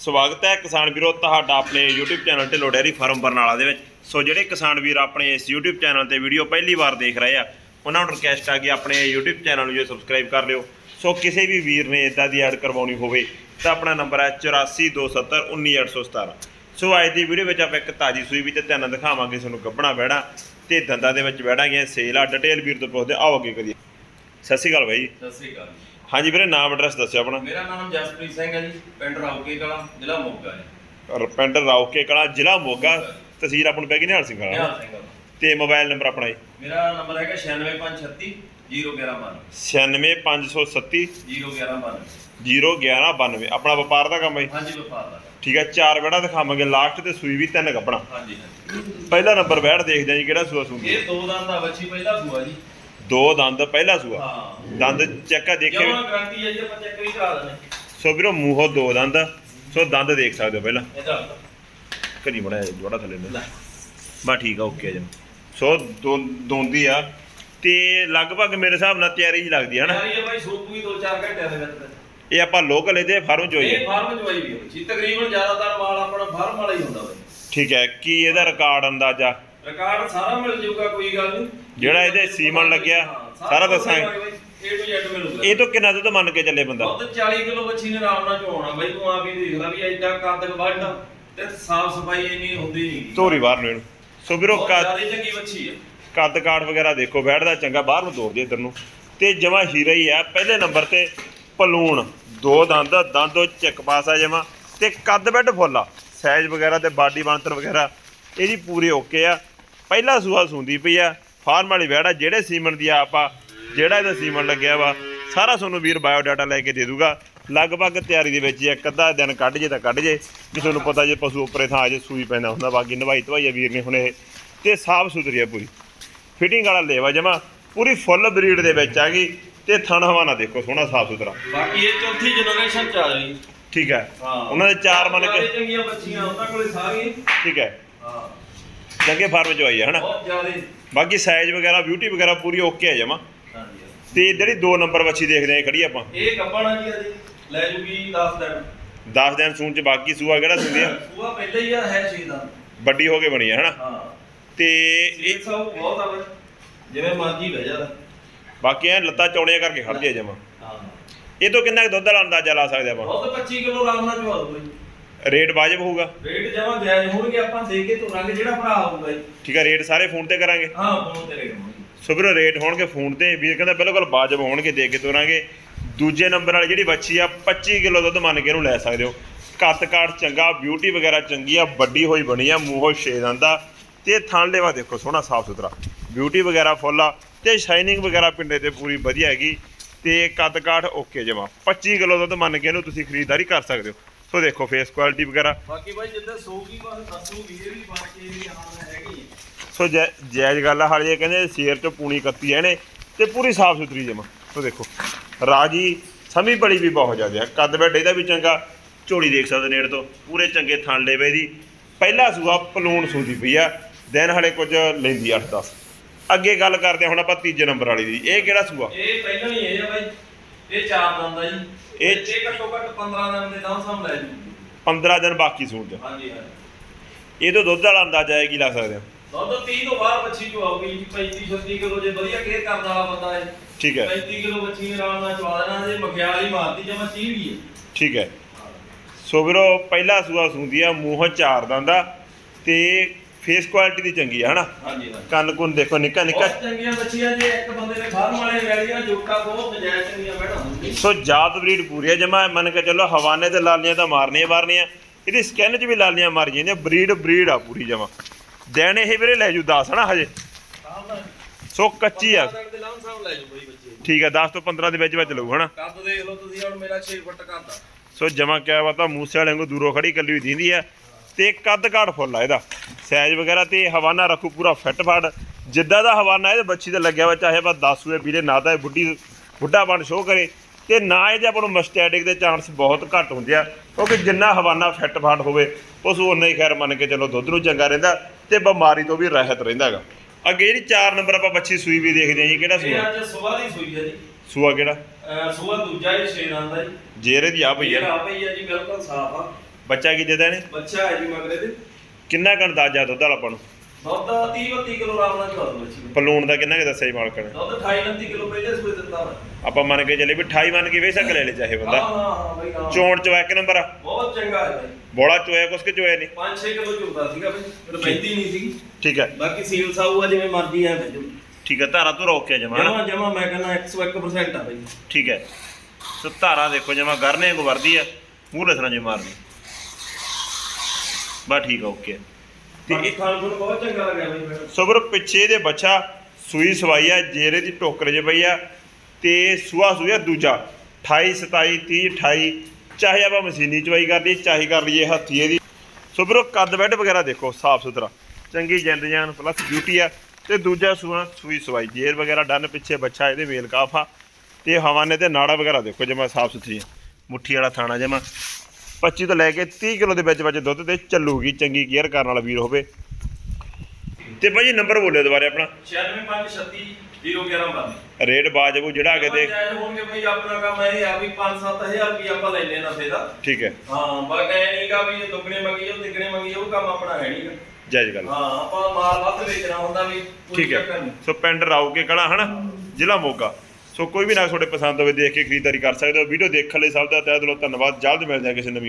ਸਵਾਗਤ ਹੈ ਕਿਸਾਨ ਵੀਰੋ ਤੁਹਾਡਾ ਆਪਣੇ YouTube channel Dhillon dairy farm Barnala ਦੇ ਵਿੱਚ। ਸੋ ਜਿਹੜੇ ਕਿਸਾਨ ਵੀਰ ਆਪਣੇ ਇਸ YouTube ਚੈਨਲ ਤੇ ਵੀਡੀਓ ਪਹਿਲੀ ਵਾਰ ਦੇਖ ਰਹੇ ਆ, ਉਹਨਾਂ ਨੂੰ ਰਿਕਵੈਸਟ ਆ ਕਿ ਆਪਣੇ YouTube ਚੈਨਲ ਨੂੰ ਜੇ ਸਬਸਕ੍ਰਾਈਬ ਕਰ ਲਿਓ। ਸੋ ਕਿਸੇ ਵੀ ਵੀਰ ਨੇ ਇਦਾਂ ਦੀ ਐਡ ਕਰਵਾਉਣੀ ਹੋਵੇ, ਤਾਂ ਆਪਣਾ ਨੰਬਰ ਹੈ 8427191817 ਸੋ ਅੱਜ ਦੀ ਵੀਡੀਓ ਵਿੱਚ ਆਪਾਂ ਇੱਕ ਤਾਜੀ ਸੂਈ ਵੀ ਤੇ ਤਿੰਨ ਦਿਖਾਵਾਂਗੇ, ਤੁਹਾਨੂੰ ਗੱਭਣਾ ਬਹਿਣਾ ਤੇ ਦੰਦਾਂ ਦੇ ਵਿੱਚ ਬਹਿਣਾ ਗਿਆ ਸੇਲ ਆ ਡਿਟੇਲ ਵੀਰ ਤੋਂ ਪੁੱਛਦੇ ਆਓ ਅੱਗੇ ਕਰੀਏ। ਸਤਿ ਸ਼੍ਰੀ ਅਕਾਲ ਬਾਈ। ਸਤਿ ਸ੍ਰੀ ਅਕਾਲ ਹਾਂਜੀ ਵੀਰੇ ਨਾਮ ਐਡਰੈਸ ਦੱਸਿਓ ਆਪਣਾ। ਮੇਰਾ ਨਾਮ ਜਸਪ੍ਰੀਤ ਸਿੰਘ ਹੈ ਜੀ ਪਿੰਡ ਰਾਉਕੇ ਕਲਾਂ ਜ਼ਿਲ੍ਹਾ ਮੋਗਾ ਜੀ। ਪਿੰਡ ਰਾਉਕੇ ਕਲਾ ਜ਼ਿਲ੍ਹਾ ਮੋਗਾ। ਤਹਿਸੀਲ ਆਪਣ ਪੈ ਗਈ ਨਿਹਾਲ ਸਿੰਘ ਵਾਲਾ। ਨਿਹਾਲ ਸਿੰਘ ਦਾ। ਤੇ ਮੋਬਾਈਲ ਨੰਬਰ ਆਪਣਾ ਜੀ। ਮੇਰਾ ਨੰਬਰ ਹੈਗਾ 96536 0112 96537 0112 01192 ਆਪਣਾ ਵਪਾਰ ਦਾ ਕੰਮ ਹੈ ਜੀ। ਹਾਂਜੀ ਵਪਾਰ ਦਾ ਠੀਕ ਹੈ ਚਾਰ ਬੈੜਾ ਦਿਖਾਵਾਂਗੇ ਲਾਸਟ ਤੇ ਸੂਈ ਵੀ ਤਿੰਨ ਕੱਪੜਾ ਹਾਂਜੀ ਹਾਂਜੀ। ਪਹਿਲਾ ਨੰਬਰ ਬੈੜ ਦੇਖਦੇ ਹਾਂ ਜੀ ਕਿਹੜਾ ਸੂਆ ਸੂਗੀ ਇਹ ਦੋ ਦੰਦ ਦਾ ਬੱਚੀ ਪਹਿਲਾ ਸੂਆ ਜੀ। ਦੋ ਦੰਦ ਪਹਿਲਾ ਸੂਆ। ਹਾਂ। ਦੰਦ ਚੈੱਕ ਦੇਖੇ ਜਮਾ ਗਾਰੰਟੀ ਹੈ ਜੀ ਆਪਾਂ ਚੈੱਕ ਵੀ ਕਰਾ ਦਿੰਦੇ। ਸੋ ਵੀਰੋ ਮੂੰਹੋਂ ਦੋ ਦੰਦ ਸੋ ਦੰਦ ਦੇਖ ਸਕਦੇ ਹੋ ਪਹਿਲਾਂ। ਇਹਦਾ ਮੜਾ ਜੋੜਾ ਥੱਲੇ ਨੂੰ। ਲੈ। ਬਾ ਠੀਕ ਆ ਓਕੇ ਜਨ ਸੋ ਦੋ ਦੋਂਦੀ ਆ। ਤੇ ਲਗਭਗ ਮੇਰੇ ਹਿਸਾਬ ਨਾਲ ਤਿਆਰੀ ਹੀ ਲੱਗਦੀ ਹੈ ਨਾ ਯਾਰੀ ਹੈ ਭਾਈ ਸੂਪ ਵੀ 2-4 ਘੰਟਿਆਂ ਦੇ ਵਿੱਚ। ਇਹ ਆਪਾਂ ਲੋਕਲ ਇਹਦੇ ਫਾਰਮ ਚ ਹੋਈ ਇਹ ਫਾਰਮ ਚ ਵਾਈ ਵੀ ਹੈ ਜੀ ਤਕਰੀਬਨ ਜ਼ਿਆਦਾਤਰ ਮਾਲ ਆਪਣਾ ਫਾਰਮ ਵਾਲਾ ਹੀ ਹੁੰਦਾ ਬਾਈ। ਠੀਕ ਹੈ ਕੀ ਇਹਦਾ ਰਿਕਾਰਡ ਅੰਦਾਜ਼ਾ? ਰਿਕਾਰਡ ਸਾਰਾ ਮਿਲ ਜਾਊਗਾ ਕੋਈ ਗੱਲ ਨਹੀਂ। ਜਿਹੜਾ ਇਹਦੇ ਸੀਮਨ ਲੱਗਿਆ, ਸਾਰਾ ਦੱਸਾਂਗੇ। Z ਮਿਲੂਗਾ। ਇਹ ਤੋਂ ਕਿੰਨਾ ਦੁੱਧ ਮੰਨ ਕੇ ਚੱਲੇ ਬੰਦਾ? ਦੁੱਧ 40 ਕਿਲੋ ਬੱਚੀ ਨੇ ਆਰਾਮ ਨਾਲ ਚੋਣਾ ਬਾਈ ਤੂੰ ਆਪ ਹੀ ਦੇਖ ਲੈ ਵੀ ਐਡਾ ਕੱਦ ਵੱਡਾ ਤੇ ਸਾਫ਼ ਸਫ਼ਾਈ ਇੰਨੀ ਹੁੰਦੀ ਨਹੀਂ। ਧੋਰੀ ਬਾਹਰ ਨੂੰ ਇਹਨੂੰ। ਸੋ ਵੀਰੋ ਕੱਦ ਜ਼ਿਆਦਾ ਚੰਗੀ ਬੱਚੀ ਹੈ ਕੱਦ ਕਾਠ ਵਗੈਰਾ ਦੇਖੋ ਬੈਠਦਾ ਚੰਗਾ ਬਾਹਰ ਨੂੰ ਤੋੜ ਦੇ ਇੱਧਰ ਨੂੰ। ਤੇ ਜਮਾ ਹੀਰਾ ਹੀ ਆ ਪਹਿਲੇ ਨੰਬਰ ਤੇ ਪਲੂਣ। ਦੋ ਦੰਦ ਦੰਦੋ ਚੱਕ ਪਾਸ ਆ ਜਮਾ। ਤੇ ਕੱਦ ਬੈੱਡ ਫੁੱਲਾ ਸਾਈਜ਼ ਵਗੈਰਾ ਤੇ ਬਾਡੀ ਬਾਂਤਰ ਵਗੈਰਾ ਇਹਦੀ ਪੂਰੀ ਓਕੇ ਆ। ਪਹਿਲਾ ਸੂਆ ਸੁੰਦੀ ਪਈ ਆ ਫਾਰਮ ਵਾਲੀ ਬੈੜਾ ਜਿਹੜੇ ਸੀਮਨ ਦੀ ਆਪ ਆ ਜਿਹੜਾ ਇਹਦਾ ਸੀਮਨ ਲੱਗਿਆ ਵਾ ਸਾਰਾ ਤੁਹਾਨੂੰ ਵੀਰ ਬਾਇਓ ਡਾਟਾ ਲੈ ਕੇ ਦੇ ਦੂਗਾ। ਲਗਭਗ ਤਿਆਰੀ ਦੇ ਵਿੱਚ ਇੱਕ ਅੱਧਾ ਦਿਨ ਕੱਢ ਜੇ ਤਾਂ ਕੱਢ ਜੇ। ਕਿ ਤੁਹਾਨੂੰ ਪਤਾ ਜੇ ਪਸ਼ੂ ਉੱਪਰੇ ਥਾਂ ਆ ਜੇ ਸੂਈ ਪੈਂਦਾ ਹੁੰਦਾ ਬਾਕੀ ਨਵਾਈ ਧਵਾਈ ਵੀਰ ਨੇ ਹੁਣ ਇਹ। ਤੇ ਸਾਫ਼ ਸੁਥਰੀ ਆ ਪੂਰੀ। ਫਿਟਿੰਗ ਵਾਲਾ ਲੇਵਾ ਜਮਾ ਪੂਰੀ ਫੁੱਲ ਬਰੀਡ ਦੇ ਵਿੱਚ ਆ ਗਈ। ਤੇ ਥਣ ਹਵਾਨਾ ਦੇਖੋ ਸੋਹਣਾ ਸਾਫ਼ ਸੁਥਰਾ। ਬਾਕੀ ਇਹ ਚੌਥੀ ਜਨਰੇਸ਼ਨ ਚ ਆ ਰਹੀ। ਠੀਕ ਹੈ। ਹਾਂ। ਉਹਨਾਂ ਦੇ ਚਾਰ ਮੰਨ ਕੇ ਚੰਗੀਆਂ ਬੱਚੀਆਂ ਉਹਨਾਂ ਕੋਲੇ ਸਾਰੀਆਂ ਠੀਕ ਹੈ। ਹਾਂ ਚੰਗੇ ਫਾਰਮ ਚ ਆਈ ਹੈ ਹਨਾ? ਬਹੁਤ ਜ਼ਿਆਦਾ ਬਾਕੀ ਸਾਈਜ਼ ਵਗੈਰਾ ਬਿਊਟੀ ਵਗੈਰਾ ਪੂਰੀ ਓਕੇ ਹੈ ਜਮਾ। ਹਾਂਜੀ ਤੇ ਜਿਹੜੀ ਦੋ ਨੰਬਰ ਬੱਚੀ ਦੇਖਦੇ ਆ ਖੜੀ ਆਪਾਂ? ਇਹ ਕੱਪੜਾ ਜੀ ਅਜੇ ਲੈ ਜੂਗੀ 10 ਦਿਨ। 10 ਦਿਨ ਸੂਣ ਚ ਬਾਕੀ ਸੂਆ ਕਿਹੜਾ ਸੁੰਦੀ ਆ? ਸੂਆ ਪਹਿਲਾਂ ਹੀ ਆ ਹੈ ਛੇ ਦਾ ਵੱਡੀ ਹੋ ਕੇ ਬਣੀ ਹੈ ਹਨਾ? ਹਾਂ। ਤੇ ਇਹ ਸਭ ਬਹੁਤ ਆ ਜਿਵੇਂ ਮਰਜ਼ੀ ਬਹਿ ਜਾ। ਬਾਕੀ ਐ ਲੱਤਾਂ ਚੌੜੀਆਂ ਕਰਕੇ ਖੜ ਜੇ ਜਮਾ। ਹਾਂ। ਇਹ ਤੋਂ ਕਿੰਨਾ ਦੁੱਧ ਵਾਲਾ ਅੰਦਾਜ਼ਾ ਲਾ ਸਕਦੇ ਆਪਾਂ? ਬਹੁਤ 25 ਕਿਲੋ ਆਰਾਮ ਨਾਲ ਚਵਾ ਦੋ ਬਈ ਰੇਟ ਵਾਜਬ ਹੋਊਗਾ? ਰੇਟ ਜਮਾ ਜਾਇਜ਼ ਹੋਣਗੇ ਆਪਾਂ ਦੇ ਕੇ ਤੋਂ ਰੰਗ ਜਿਹੜਾ ਭਰਾ ਆਊਗਾ ਜੀ। ਠੀਕ ਹੈ ਰੇਟ ਸਾਰੇ ਫੋਨ ਤੇ ਕਰਾਂਗੇ? ਹਾਂ ਫੋਨ ਤੇ ਰੇਟ ਹੋਣਗੇ। ਸੋ ਵੀਰੋ ਰੇਟ ਹੋਣਗੇ ਫੋਨ ਤੇ ਵੀਰ ਕਹਿੰਦਾ ਬਿਲਕੁਲ ਵਾਜਬ ਹੋਣਗੇ ਦੇ ਕੇ ਤੋਰਾਂਗੇ ਦੂਜੇ ਨੰਬਰ ਵਾਲੀ ਜਿਹੜੀ ਬੱਚੀ ਆ 25 ਕਿਲੋ ਦੁੱਧ ਮੰਨ ਕੇ ਇਹਨੂੰ ਲੈ ਸਕਦੇ ਹੋ। ਕੱਦ ਕਾਠ ਚੰਗਾ ਬਿਊਟੀ ਵਗੈਰਾ ਚੰਗੀ ਆ ਵੱਡੀ ਹੋਈ ਬਣੀ ਆ ਮੂੰਹੋਂ ਛੇ ਦੰਦਾ ਤੇ ਥਣ ਲੈਵਾ ਦੇਖੋ ਸੋਹਣਾ ਸਾਫ਼ ਸੁਥਰਾ। ਬਿਊਟੀ ਵਗੈਰਾ ਫੁੱਲ ਆ ਤੇ ਸ਼ਾਈਨਿੰਗ ਵਗੈਰਾ ਪਿੰਡੇ ਤੇ ਪੂਰੀ ਵਧੀਆ ਹੈਗੀ। ਤੇ ਕੱਦ ਕਾਠ ਓਕੇ ਜਮਾ। 25 ਕਿਲੋ ਦੁੱਧ ਮੰਨ ਕੇ ਇਹਨੂੰ ਤੁਸੀਂ ਖਰੀਦਦਾਰੀ ਕਰ ਸਕਦੇ ਹੋ। ਸੋ ਦੇਖੋ ਫੇਸ ਕੁਆਲਿਟੀ ਵਗੈਰਾ। ਬਾਕੀ ਬਾਈ ਜਿੱਦਾਂ ਸੋਗੀ ਬਸ ਦੱਸੂਗੀ ਇਹ ਵੀ ਬਾਕੀ ਵੀ ਹਾਂ ਹੈਗੀ ਹੈ। ਸੋ ਜੈ- ਜਾਇਜ਼ ਗੱਲ ਆ ਹਾਲੇ ਕਹਿੰਦੇ ਸ਼ੇਰ ਚ ਪੂਣੀ ਕੱਤੀ ਐ ਨੇ ਤੇ ਪੂਰੀ ਸਾਫ਼ ਸੁਥਰੀ ਜਮਾ। ਸੋ ਦੇਖੋ ਰਾਜੀ ਸਮੀ ਬੜੀ ਵੀ ਬਹੁਤ ਜ਼ਿਆਦਾ ਆ ਕੱਦ ਬੈਠੇ ਦਾ ਵੀ ਚੰਗਾ ਝੋਲੀ ਦੇਖ ਸਕਦੇ ਨੇੜ ਤੋਂ ਪੂਰੇ ਚੰਗੇ ਥਣ ਲੇਵੇ ਦੀ ਪਹਿਲਾ ਸੂਆ ਪਲੂਣ ਸੂਦੀ ਪਈ ਆ ਦਿਨ ਹਲੇ ਕੁਝ ਲੈਂਦੀ 8 10 ਅੱਗੇ ਗੱਲ ਕਰਦੇ ਹਾਂ ਹੁਣ ਆਪਾਂ ਤੀਜੇ ਨੰਬਰ ਵਾਲੀ ਦੀ ਇਹ ਕਿਹੜਾ ਸੂਆ? ਇਹ ਪਹਿਲਾਂ ਹੀ ਇਹ ਆ ਬਾਈ? ਇਹ ਚਾਰ ਦੰਦ ਆ ਜੀ। ਇਹ- ਇਹ ਘੱਟੋ ਘੱਟ 15 ਦਿਨ ਦੇ ਦਮ ਸਾਹਮ ਲੈ ਜੂ। 15 ਦਿਨ ਬਾਕੀ ਸੂਣ ਚ ਹਾਂਜੀ। ਹਾਂ ਇਹ ਤੋਂ ਦੁੱਧ ਵਾਲਾ ਅੰਦਾਜ਼ਾ ਹੈ ਕੀ ਲਾ ਸਕਦੇ ਆ? ਦੁੱਧ 30 ਤੋਂ ਬਾਹਰ ਬੱਚੀ ਜੋ ਆਊਗੀ ਜੀ 35 36 ਕਿਲੋ ਜੇ ਵਧੀਆ ਕੇਅਰ ਕਰਨ ਵਾਲਾ ਬੰਦਾ ਹੈ। ਠੀਕ ਹੈ। 35 ਕਿਲੋ ਬੱਚੀ ਨੇ ਆਰਾਮ ਨਾਲ ਚਵਾ ਦੇਣਾ ਜੇ ਮਖਿਆਲੀ ਮਾਰਦੀ ਜਮਾ ਚੀਹ ਵੀ ਹੈ। ਠੀਕ ਹੈ। ਸੋ ਵੀਰੋ ਪਹਿਲਾ ਸੂਆ ਸੂੰਦੀ ਆ ਮੂੰਹ ਚਾਰ ਦੰਦਾ ਤੇ ਫੇਸ ਕੁਆਲਿਟੀ ਦੀ ਚੰਗੀ ਆ ਹਨਾ? ਹਾਂਜੀ ਕੰਨ ਕੁੰਨ ਦੇਖੋ ਨਿੱਕਾ ਨਿੱਕਾ। ਬਹੁਤ ਚੰਗੀਆਂ ਬੱਚੀਆਂ ਜੇ ਇੱਕ ਬੰਦੇ ਨੇ ਫਾਰਮ ਵਾਲੇ ਲੈ ਲਈਆਂ ਜੋਟਾ ਬਹੁਤ ਨਜਾਇਜ਼ ਚੰਗੀਆਂ ਬੈਠਾ ਹੁੰਦੀ ਸੋ ਜਾਤ ਬਰੀਡ ਪੂਰੀ ਹੈ ਜਮਾ ਮੰਨ ਕੇ ਚੱਲੋ ਹਵਾਨੇ ਤੇ ਲਾਲੀਆਂ ਤਾਂ ਮਾਰਨੀਆਂ ਮਾਰਨੀਆਂ। ਇਹਦੀ ਸਕਿਨ 'ਚ ਵੀ ਲਾਲੀਆਂ ਮਾਰ ਜਾਂਦੀਆਂ ਬਰੀਡ ਬਰੀਡ ਆ ਪੂਰੀ ਜਮਾ। ਦਿਨ ਇਹ ਵੀਰੇ ਲੈ ਜੂ 10 ਹਨਾ ਹਜੇ? ਸੋ ਕੱਚੀ ਆ। ਠੀਕ ਆ 10 ਤੋਂ 15 ਦੇ ਵਿੱਚ ਵਿੱਚ ਲਊ ਹਨਾ? ਕੱਦ ਦੇਖ ਲਓ ਤੁਸੀਂ ਹੁਣ ਮੇਰਾ 6 ਫੁੱਟ ਕੱਦ ਆ ਸੋ ਜਮਾ ਕਿਆ ਵਾ ਤਾਂ ਮੂਸੇ ਵਾਲਿਆਂ ਨੂੰ ਦੂਰੋਂ ਖੜੀ ਕੱਲੀ ਹੋਈ ਦਿੰਦੀ ਆ। ਤੇ ਕੱਦ ਕਾਠ ਫੁੱਲ ਆ ਇਹਦਾ। ਸਾਈਜ਼ ਵਗੈਰਾ ਤੇ ਹਵਾਨਾ ਰੱਖੂ ਪੂਰਾ ਫਿੱਟ ਫਾੜ ਜਿੱਦਾਂ ਦਾ ਹਵਾਨਾ ਇਹਦੇ ਬੱਚੀ ਤੇ ਲੱਗਿਆ ਵਾ ਚਾਹੇ ਆਪਾਂ 10 ਹੋਏ ਵੀਰੇ ਨਾ ਤਾਂ ਇਹ ਬੁੱਢੀ ਬੁੱਢਾ ਬਣ ਸ਼ੋ ਕਰੇ। ਤੇ ਨਾ ਇਹਦੇ ਆਪਾਂ ਨੂੰ ਮਸਟੈਟਿਕ ਦੇ ਚਾਂਸ ਬਹੁਤ ਘੱਟ ਹੁੰਦੇ ਆ ਕਿਉਂਕਿ ਜਿੰਨਾ ਹਵਾਨਾ ਫਿੱਟ ਫਾੜ ਹੋਵੇ ਉਸ ਉਨਾ ਹੀ ਖੈਰ ਮੰਨ ਕੇ ਚੱਲੋ ਦੁੱਧ ਨੂੰ ਚੰਗਾ ਰਹਿੰਦਾ ਤੇ ਬਿਮਾਰੀ ਤੋਂ ਵੀ ਰਹਿਤ ਰਹਿੰਦਾ ਹੈਗਾ। ਅੱਗੇ ਜਿਹੜੀ 4 ਨੰਬਰ ਆਪਾਂ ਬੱਚੀ ਸੂਈ ਵੀ ਦੇਖਦੇ ਹਾਂ ਜੀ ਕਿਹੜਾ ਇਹ ਸੂਆ ਅੱਜ ਸਵੇਰ ਦੀ ਸੂਈ ਹੈ ਜੀ। ਸੂਆ ਕਿਹੜਾ? ਸੂਆ ਦੂਜਾ ਹੀ ਸ਼ੇਰ ਆਂਦਾ ਜੀ। ਜੇਰੇ ਦੀ ਆ ਪਈ ਇਹ ਆ ਆ ਪਈ ਆ ਜੀ ਬਿਲਕੁਲ ਸਾਫ਼ ਆ। ਬੱਚਾ ਕੀ ਦੇਦਾ ਨੇ ਬੱਚਾ ਹੈ ਜੀ ਮਗਰੇ ਦੇ ਕਿੰਨਾ ਕੁ ਅੰਦਾਜ਼ਾ ਦੁੱਧ ਵਾਲਾ ਆਪਾਂ ਨੂੰ? ਦੁੱਧ 30 32 ਕਿਲੋ ਆਰਾਮ ਨਾਲ ਚਵਾ ਦੋ ਬੱਚੀ। ਨੂੰ। ਪਲੂਣ ਦਾ ਕਿੰਨਾ ਕੁ ਦੱਸਿਆ ਜੀ ਮਾਲਕ ਨੇ? ਦੁੱਧ 28 29 ਕਿਲੋ ਪਹਿਲੇ ਸੂਏ ਵਾ। ਆਪਾਂ ਮੰਨ ਕੇ ਚੱਲੇ ਵੀ 28 ਮੰਨ ਕੇ ਵੇਸਕ ਲੈ ਲੈ ਚਾਹੇ ਹਾਂ ਬੰਦਾ। ਹਾਂ ਹਾਂ ਬਾਈ ਹਾਂ। ਚੋਣ ਚਵਾ ਇੱਕ ਨੰਬਰ ਆ। ਬਹੁਤ ਚੰਗਾ ਹੈ ਬਾਈ। ਬੋਲਾ ਚੋਇਆ ਕੁਛ ਕਿ ਚੋਇਆ ਨਹੀਂ? 5-6 ਕਿਲੋ ਝੁਕਦਾ ਸੀਗਾ ਬਾਈ। ਫਿਰ ਪੈਂਦੀ ਨਹੀਂ ਸੀਗੀ। ਠੀਕ ਹੈ। ਬਾਕੀ ਸੀਲ ਸਾਊ ਆ ਜਿਵੇਂ ਮਰਜ਼ੀ ਆ ਭੇਜੋ ਠੀਕ ਹੈ ਧਾਰਾ ਤੋਂ ਰੋਕ ਕੇ ਜਮਾ ਜਮਾ ਜਮਾ ਮੈਂ ਕਹਿੰਦਾ 101% ਆ ਬਾਈ। ਠੀਕ ਹੈ। ਸੋ ਧਾਰਾ ਦੇਖੋ ਜਮਾ ਗਰਨੇ ਕੋ ਵਰਦੀ ਆ। ਮੂੰਹ ਲਸਣਾ ਜੇ ਮਾਰਦੀ ਬਾ ਠੀਕ ਆ ਓਕੇ। ਤੇ ਇਹ ਖਾਣ ਨੂੰ ਬਹੁਤ ਚੰਗਾ ਲੱਗਿਆ ਬਾਈ ਵੀਰੋ ਪਿੱਛੇ ਦੇ ਬੱਚਾ ਸੂਈ ਸਵਾਈ ਆ ਜੇਰੇ ਦੀ ਟੋਕਰ 'ਚ ਪਈ ਆ ਤੇ ਸੂਆ ਸੂਆ ਦੂਜਾ। 28 27 30 28 ਚਾਹੇ ਆਪਾਂ ਮਸ਼ੀਨੀ ਚਵਾਈ ਕਰ ਲਈਏ ਚਾਹੇ ਕਰ ਲਈਏ ਹੱਥੀਏ ਦੀ। ਸੋ ਵੀਰੋ ਕੱਦ ਬੈੱਡ ਵਗੈਰਾ ਦੇਖੋ ਸਾਫ਼ ਸੁਥਰਾ। ਚੰਗੀ ਜਿੰਦ ਜਾਨ ਪਲੱਸ ਬਿਊਟੀ ਆ। ਤੇ ਦੂਜਾ ਸੂਆ ਸੂਈ ਸਵਾਈ ਜੇਰ ਵਗੈਰਾ ਡਨ ਪਿੱਛੇ ਬੱਚਾ ਇਹਦੇ ਵੇਲ ਕਾਫਾ ਤੇ ਹਵਾਨੇ ਤੇ ਨਾੜਾ ਵਗੈਰਾ ਦੇਖੋ ਜਮਾ ਸਾਫ਼ ਸੁਥਰੀ ਮੁੱਠੀ ਵਾਲਾ ਥਾਣਾ ਜਮਾ। 25 ਤੋਂ ਲੈ ਕੇ 30 ਕਿਲੋ ਦੇ ਵਿੱਚ ਵਿੱਚ ਦੁੱਧ ਤੇ ਚੱਲੂਗੀ ਚੰਗੀ ਕੇਅਰ ਕਰਨ ਵਾਲਾ ਵੀਰ ਹੋਵੇ। ਤੇ ਭਾਜੀ ਨੰਬਰ ਬੋਲਿਓ ਦੁਬਾਰੇ ਆਪਣਾ। 96536 011 ਬੰਦ ਰੇਟ ਬਾਜਬੂ ਜਿਹੜਾ ਅਗੇ ਹੋਣਗੇ ਬਈ ਆਪਣਾ ਕੰਮ ਇਹ ਆ ਵੀ 5-7000 ਰੁਪਏ ਆਪਾਂ ਲੈਨੇ ਨਫੇ ਦਾ। ਠੀਕ ਹੈ। ਹਾਂ ਬਸ ਐ ਨਹੀਂਗਾ ਵੀ ਦੁੱਗਣੇ ਮੰਗੀ ਉਹ ਤਿੱਗਣੇ ਮੰਗੀ ਉਹ ਕੰਮ ਆਪਣਾ ਹੈ ਨਹੀਂਗਾ ਜਾਇਜ਼ ਗੱਲ ਹਾਂ ਆਪਾਂ ਮਾਲ ਵੱਧ ਵੇਚਣਾ ਹੁੰਦਾ ਵੀ ਠੀਕ ਹੈ। ਸੋ ਪਿੰਡ ਰਾਉ ਕੇ ਕਲਾ ਹਨਾ? ਜ਼ਿਲ੍ਹਾ ਮੋਗਾ। ਸੋ ਕੋਈ ਵੀ ਨਾ ਤੁਹਾਡੇ ਪਸੰਦ ਹੋਵੇ ਦੇਖ ਕੇ ਖਰੀਦਦਾਰੀ ਕਰ ਸਕਦੇ ਹੋ। ਵੀਡੀਓ ਦੇਖਣ ਲਈ ਸਭ ਦਾ ਤਹਿ ਦਿਲੋਂ ਧੰਨਵਾਦ। ਜਲਦ ਮਿਲਦੇ ਹਾਂ ਕਿਸੇ ਨਵੀਂ